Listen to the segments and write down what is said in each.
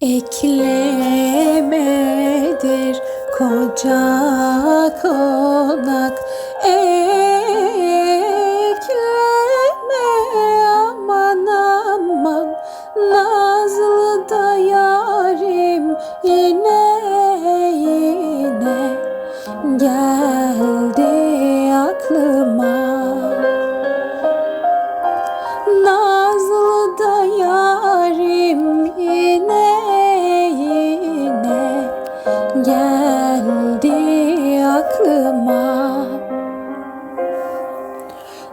Eklemedir koca konak. Ekleme geldi aklıma.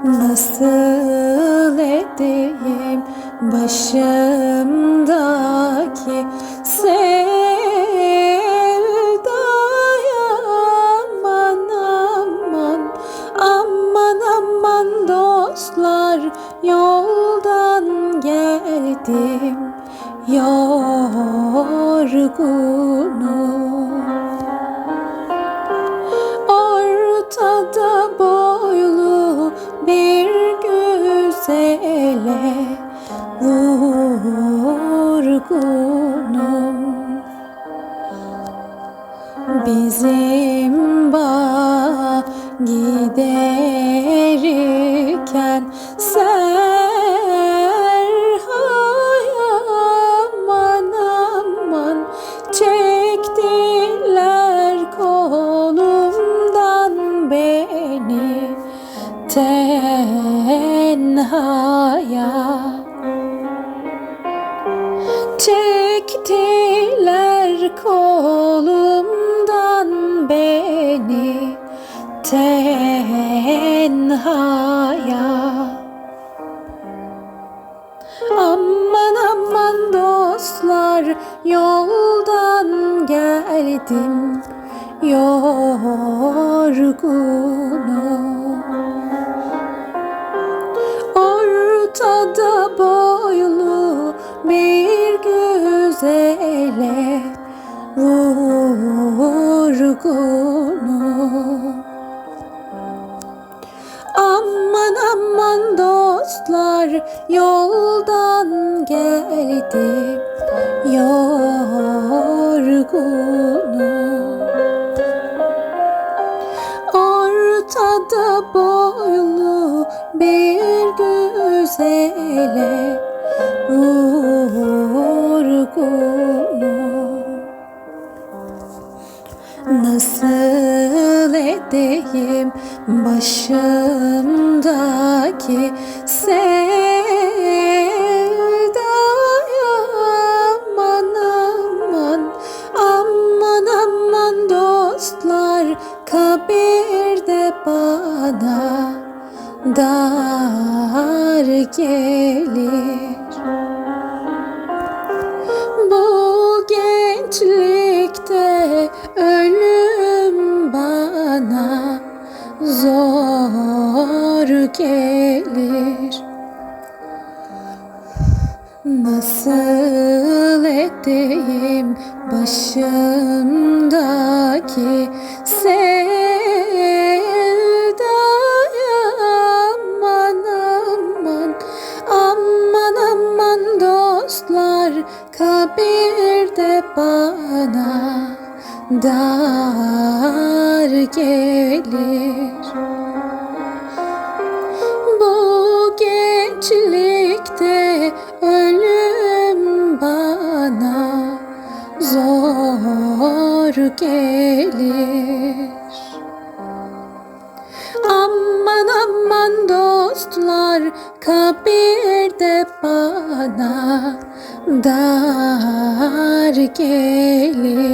Nasıl edeyim başımdaki sevdaya? Aman aman aman aman dostlar yoldan geldim. Yorgunum Bizim bağ giderken Serhay aman aman Çektiler kolumdan beni tenhaya. Çektiler kolumdan beni tenhaya. Aman aman dostlar yoldan geldim yorgunum vurgunum Aman aman dostlar yoldan geldim yorgunum Ortada boylu bir güzele vurgunum Edeyim başımdaki sevdaya aman aman aman aman dostlar kabirde bana dar gelir. Bu gençlikte gelir. Nasıl edeyim başımdaki sevdaya aman aman aman aman dostlar kabirde bana dar gelir gençlikte ölüm bana zor gelir. Aman aman dostlar kabirde bana dar gelir